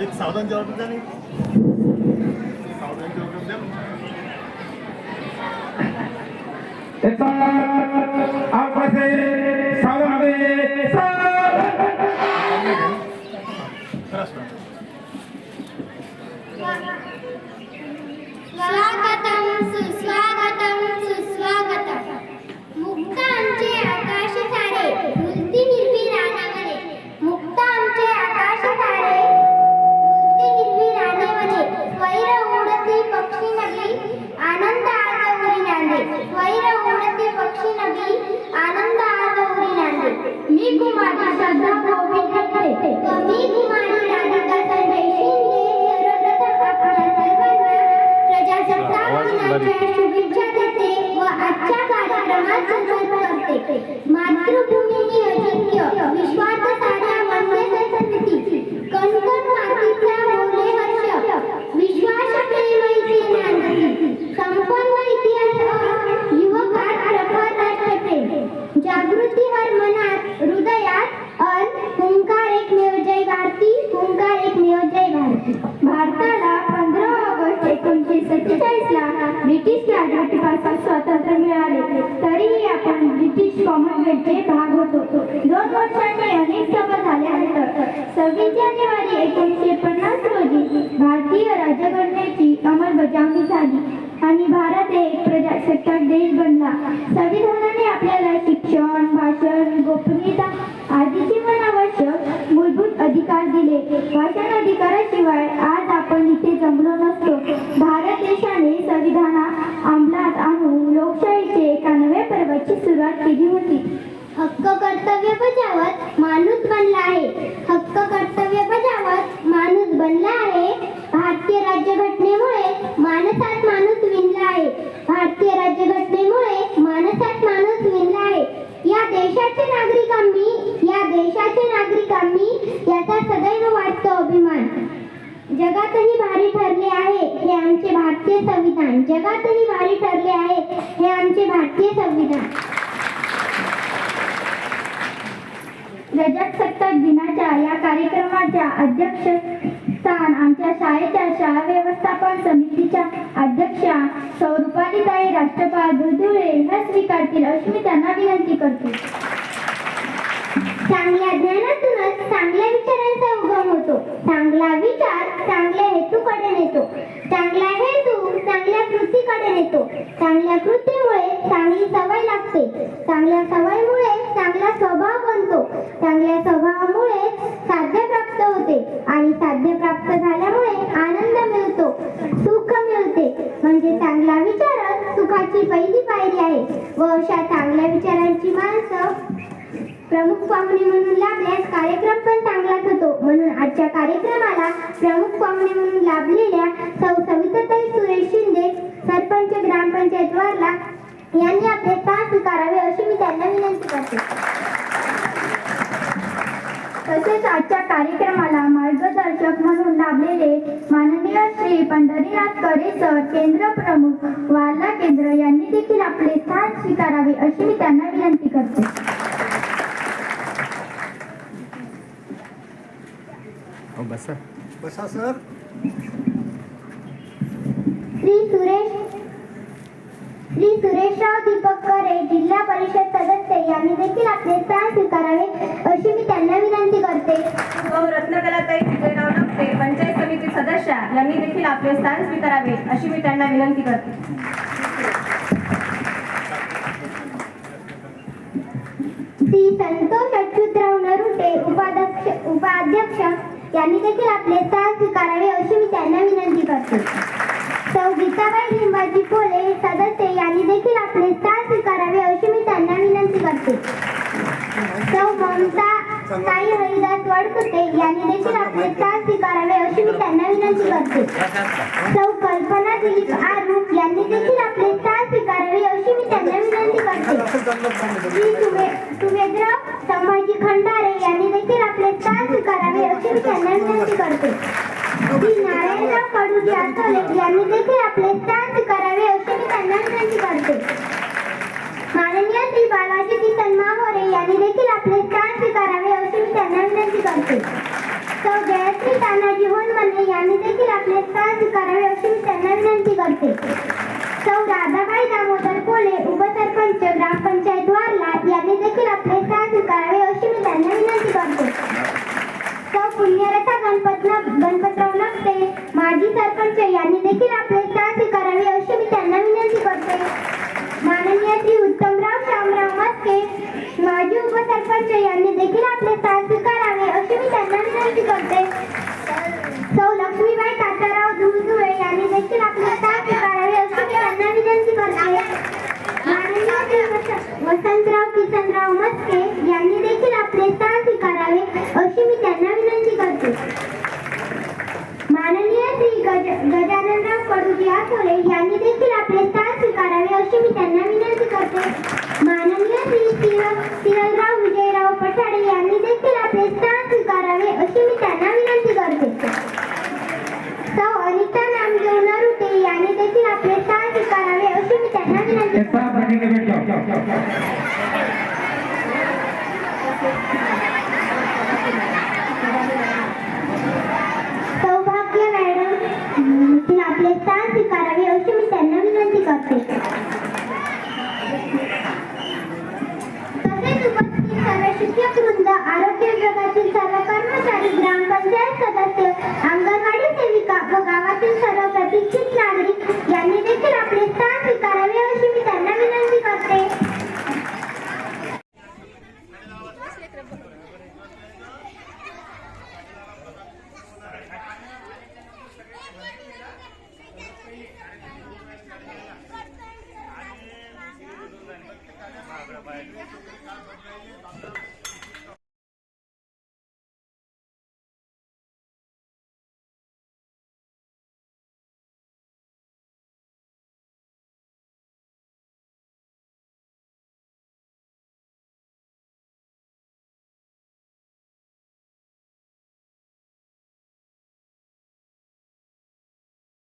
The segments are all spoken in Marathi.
एक सावधान जवाब द्या नाही सावधान जवाब द्या. कार्यक्रमात सुरुवात करते सत्तेचाळीसला सत्तेचाळीस ला ब्रिटिश राजवटीपासून स्वातंत्र्य मिळाले. तरीही आपण ब्रिटिश कॉमनवेल्थचे भाग होतो दोन वर्षांनी अनेक सभा झाल्यानंतर सव्वीस जानेवारी एकोणीसशे पन्नास रोजी भारतीय राज्यघटनेची अंमलबजावणी झाली आणि भारत एक सुरुवात केली होती. हक्क कर्तव्य बजावत माणूस बनला आहे. हक्क कर्तव्य बजावत माणूस बनला आहे. भारतीय राज्यघटनेमुळे माणसात माणूस विणला आहे. भारतीय राज्यघटनेमुळे माणसात माणूस विणला आहे. या देशाचे नागरिक आम्ही या देशाचे नागरिक आम्ही याचा सदैव वाटतो अभिमान. जगातही भारी ठरले आहे हे आमचे भारतीय संविधान. जगातही भारी ठरले आहे हे आमचे भारतीय संविधान. प्रजासत्ताक दिनाच्या या कार्यक्रमाच्या अध्यक्षस्थान आमच्या शाळेच्या शाळा व्यवस्थापन समितीच्या अध्यक्षा सौ रुपालीताई राष्ट्रपाल दुर्दुळे ह्या स्वीकारतील अशी मी त्यांना विनंती करते. चांगल्या ज्ञानातूनच चांगल्या विचारांचा उगम होतो. चांगला विचार चांगल्या हेतूकडे नेतो. चांगला हेतू चांगल्या कृतीकडे नेतो. चांगल्या कृतीमुळे चांगली सवय लागते. चांगल्या सवयीमुळे चांगला स्वभाव बनतो. चांगल्या स्वभावामुळे साध्य प्राप्त होते आणि साध्य प्राप्त झाल्यामुळे आनंद मिळतो सुख मिळते. म्हणजे चांगला विचारच सुखाची पहिली पायरी आहे. व अशा चांगल्या विचारांची माणसं प्रमुख पाहुणे म्हणून लाभल्यास कार्यक्रम पण चांगलाच होतो. म्हणून आजच्या कार्यक्रमाला प्रमुख पाहुणे म्हणून लाभलेल्या सौ सविताताई सुरेश शिंदे सरपंच ग्रामपंचायत वारला यांनी आपले स्थान स्वीकारावे तसेच आजच्या कार्यक्रमाला मार्गदर्शक म्हणून लाभलेले माननीय श्री पंढरीनाथ करे सर केंद्र प्रमुख वारला केंद्र यांनी देखील आपले स्थान स्वीकारावे अशी मी त्यांना विनंती करते. बसा. बसा सर. श्री सुरेश श्री सुरेशराव दीपक करे जिल्हा परिषद यांनी देखील आपले स्थान स्वीकारावे अशी मी त्यांना विनंती करते. व रत्नकलाताई विजयराव पंचायत समिती सदस्या यांनी देखील आपले स्थान स्वीकारावे अशी मी त्यांना विनंती करते. श्री संतोष अच्युतराव नरुटे उपाध्यक्ष उपाध्यक्ष यांनी देखील आपले स्थान स्वीकारावे अशी मी त्यांना विनंती करते. सौ गीताबाई लिंबाजी कोले सदस्य यांनी देखील आपले स्थान अशी त्यांना विनंती करते. सौ ममता ताई हरिदास वडकुते यांनी देखील आपले स्थान स्वीकारावे अशी मी त्यांना विनंती करते. सौ कल्पना दिलीप आरुख यांनी देखील आपले स्थान स्वीकारावे अशी मी त्यांना विनंती करते. श्री सुमे- संभाजी खंडारे यांनी देखील आपले स्थान स्वीकारावे अशी मी त्यांना विनंती करते. श्री नारायणराव कडू आठवले यांनी देखील आपले स्थान स्वीकारावे अशी मी त्यांना विनंती करते माननीय श्री यांनी देखील आपले स्थान स्वीकारावे अशी मी त्यांना विनंती करते. सौ जयश्री तानाजी होनमने यांनी देखील आपले स्थान स्वीकारावे अशी मी त्यांना विनंती करते. सौ राधाबाई दामोदर कोले उपसरपंच ग्रामपंचायत वारला यांनी देखील आपले स्थान स्वीकारावे अशी मी त्यांना विनंती करते. सौ पुण्यरथा गणपत गणपतराव नगते माजी सरपंच यांनी देखील आपले स्थान स्वीकारावे अशी मी त्यांना विनंती करते. माननीय श्री उत्तमराव शामराव मस्के माजी सरपंच यांनी देखील आपले स्थान स्वीकारावे अशी मी त्यांना विनंती करते. सौ लक्ष्मीबाई तात्याराव धुळधुळे यांनी देखील आपले स्थान स्वीकारावे अशी मी त्यांना विनंती करते. वसंतराव किसनराव मस्के यांनी देखील आपले स्थान स्वीकारावे अशी मी त्यांना विनंती करते. माननीय श्री गज गजाननराव कडूजी आठवले यांनी देखील आपले स्थान स्वीकारावे अशी मी त्यांना विनंती करते. माननीय श्री शिव शिवराव विजयराव पठाडे यांनी देखील आपले स्थान स्वीकारावे अशी मी त्यांना विनंती करते. सौ अनिता नामदेव नरुटे यांनी देखील आपले स्थान स्वीकारावे अशी मी त्यांना विनंती एक साथ बैठेंगे बैठ जाओ सौभाग्य मॅडम अं, तिला आपले स्थान स्वीकारावे अशी मी त्यांना विनंती करते तसेच उपस्थित सर्व शिक्षक वृंद आरोग्य विभागातील सर्व कर्मचारी ग्रामपंचायत सदस्य अंगणवाडी सेविका व गावातील सर्व प्रतिष्ठित नागरिक यांनी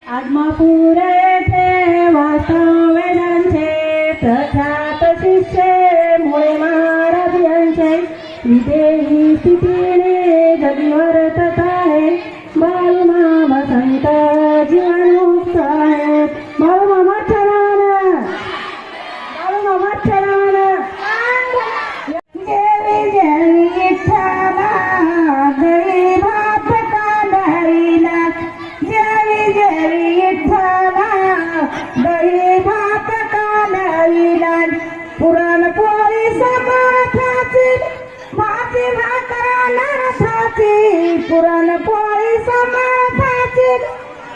આત્મપુરે છે વાસવેદન છે પ્રખ્યાત શિષ્ય મૂળે મારા છે ভাতির না সাথে পুরান পয়সা মাথাচির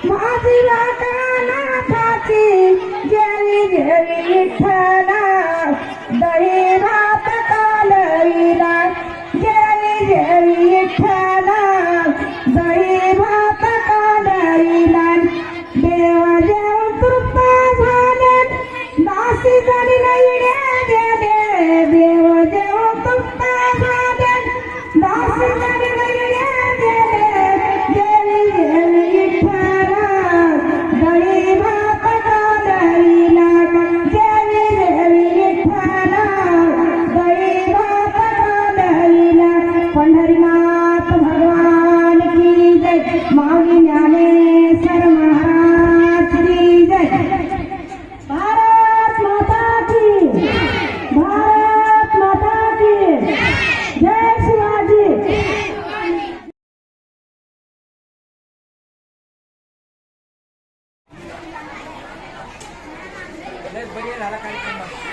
ভাতির না সাথে জেরি लय बढिया झाला कार्यक्रम